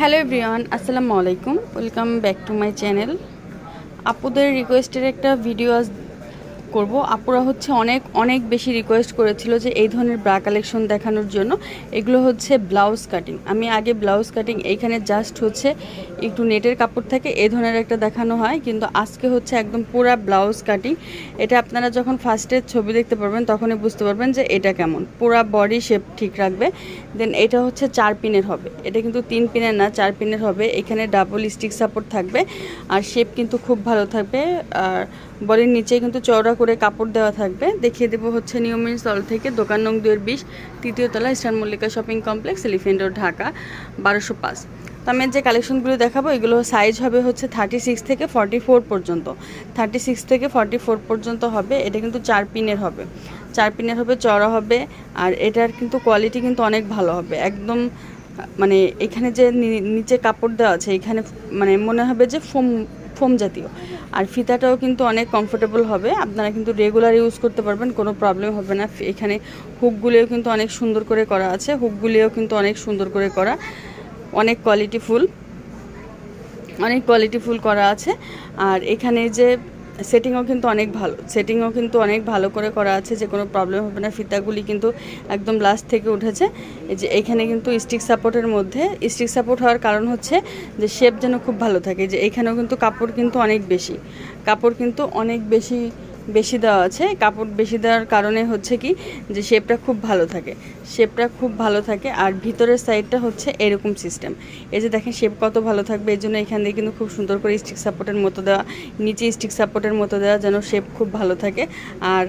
Hello everyone আসসালামু আলাইকুম। Welcome back to my channel. আপুদের রিকোয়েস্টের একটা ভিডিও করব। আপুরা হচ্ছে অনেক অনেক বেশি রিকোয়েস্ট করেছিল যে এই ধরনের ব্রা কালেকশন দেখানোর জন্য। এগুলো হচ্ছে ব্লাউজ কাটিং আমি আগে ব্লাউজ কাটিং এইখানে জাস্ট হচ্ছে একটু নেটের কাপড় থাকে এই ধরনের একটা দেখানো হয়, কিন্তু আজকে হচ্ছে একদম পুরা ব্লাউজ কাটিং এটা আপনারা যখন ফার্স্টের ছবি দেখতে পারবেন, তখনই বুঝতে পারবেন যে এটা কেমন। পুরা বডি শেপ ঠিক রাখবে। দেন এটা হচ্ছে চার পিনের হবে। এটা কিন্তু তিন পিনের না, চার পিনের হবে। এখানে ডাবল স্টিক সাপোর্ট থাকবে। আর শেপ কিন্তু খুব ভালো থাকবে। আর বডির নিচে কিন্তু চওড়া করে কাপড় দেওয়া থাকবে। দেখিয়ে দেবো হচ্ছে নিয়মিত স্থল থেকে দোকান নং দুয়ের বিশ, তৃতীয় তলা Eastern Mallika shopping complex Elephant Road Dhaka, বারোশো পাঁচ। তো আমি যে কালেকশনগুলো দেখাবো, এগুলো সাইজ হবে হচ্ছে থার্টি সিক্স থেকে ফর্টি ফোর পর্যন্ত। থার্টি সিক্স থেকে ফর্টি ফোর পর্যন্ত হবে, এটা কিন্তু চার পিনের হবে। চার পিনের হবে চড়া হবে, আর এটার কিন্তু কোয়ালিটি কিন্তু অনেক ভালো হবে। একদম মানে এখানে যে নিচে কাপড় দেওয়া আছে, এখানে মানে মনে হবে যে ফোম ফোম জাতীয়। আর ফিতাটাও কিন্তু অনেক কমফোর্টেবল হবে। আপনারা কিন্তু রেগুলার ইউজ করতে পারবেন, কোনো প্রবলেম হবে না। এখানে হুকগুলিও কিন্তু অনেক সুন্দর করে করা আছে। হুকগুলিও কিন্তু অনেক সুন্দর করে করা। অনেক কোয়ালিটি ফুল অনেক কোয়ালিটি ফুল করা আছে। আর এখানে যে সেটিংও কিন্তু অনেক ভালো। সেটিংও কিন্তু অনেক ভালো করে করা আছে, যে কোনো প্রবলেম হবে না। ফিতাগুলি কিন্তু একদম লাস্ট থেকে উঠেছে। যে এখানে কিন্তু স্টিক সাপোর্টের মধ্যে স্টিক সাপোর্ট হওয়ার কারণ হচ্ছে যে শেপ যেন খুব ভালো থাকে। যে এখানেও কিন্তু কাপড় কিন্তু অনেক বেশি। কাপড় কিন্তু অনেক বেশি বেশি দেওয়া আছে। কাপড় বেশি দেওয়ার কারণে হচ্ছে কি যে শেপটা খুব ভালো থাকে। শেপটা খুব ভালো থাকে আর ভিতরের সাইডটা হচ্ছে এরকম সিস্টেম এই যে দেখেন শেপ কত ভালো থাকবে, এই জন্য এখান দিয়ে কিন্তু খুব সুন্দর করে স্টিক সাপোর্টের মতো দেওয়া, নিচে স্টিক সাপোর্টের মতো দেওয়া যেন শেপ খুব ভালো থাকে। আর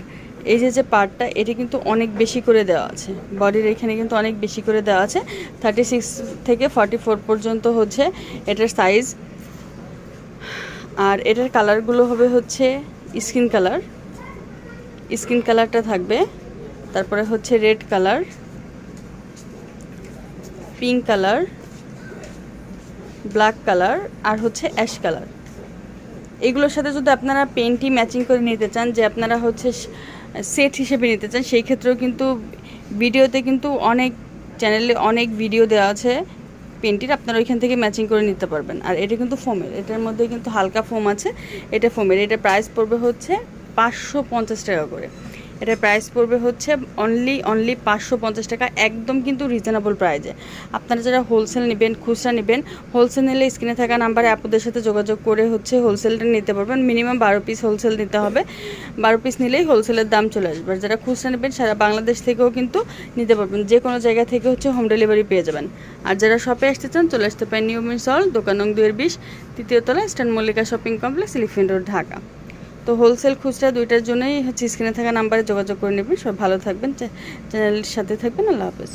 এই যে যে পার্টটা এটি কিন্তু অনেক বেশি করে দেওয়া আছে। বডির এখানে কিন্তু অনেক বেশি করে দেওয়া আছে। থার্টি সিক্স থেকে ফর্টি ফোর পর্যন্ত হচ্ছে এটার সাইজ আর এটার কালারগুলো হবে হচ্ছে স্কিন কালার। স্কিন কালারটা থাকবে। তারপরে হচ্ছে red colour. Pink colour. Black colour আর হচ্ছে অ্যাশ কালার। এগুলোর সাথে যদি আপনারা পেন্টই ম্যাচিং করে নিতে চান, যে আপনারা হচ্ছে সেট হিসেবে নিতে চান, সেই ক্ষেত্রেও কিন্তু ভিডিওতে কিন্তু অনেক চ্যানেলে অনেক ভিডিও দেওয়া আছে। পেন্টির আপনারা ওইখান থেকে ম্যাচিং করে নিতে পারবেন। আর এটা কিন্তু ফোমের, এটার মধ্যে কিন্তু হালকা ফোম আছে, এটা ফোমের। এটা প্রাইস পড়বে হচ্ছে পাঁচশো পঞ্চাশ টাকা করে। এটা প্রাইস পড়বে হচ্ছে অনলি অনলি পাঁচশো পঞ্চাশ টাকা, একদম কিন্তু রিজনেবল প্রাইজে আপনারা যারা হোলসেল নেবেন, খুচরা নেবেন হোলসেল নিলে স্ক্রিনে থাকা নাম্বারে আপুদের সাথে যোগাযোগ করে হচ্ছে হোলসেলটা নিতে পারবেন। মিনিমাম বারো পিস হোলসেল নিতে হবে। বারো পিস নিলেই হোলসেলের দাম চলে আসবে। যারা খুচরা নেবেন, সারা বাংলাদেশ থেকেও কিন্তু নিতে পারবেন। যে কোনো জায়গা থেকে হচ্ছে হোম ডেলিভারি পেয়ে যাবেন। আর যারা শপে আসতে চান, চলে আসতে পারেন নিউ মিনসল দোকান নং দুয়ের বিশ, তৃতীয় তলা Eastern Mallika shopping complex Elephant Road, Dhaka. তো হোলসেল খুচরা দুইটার জন্যই হচ্ছে স্ক্রিনে থাকা নাম্বারে যোগাযোগ করে নেবেন। সব ভালো থাকবেন। চ্যানেলের সাথে থাকবেন। আল্লাহ হাফেজ।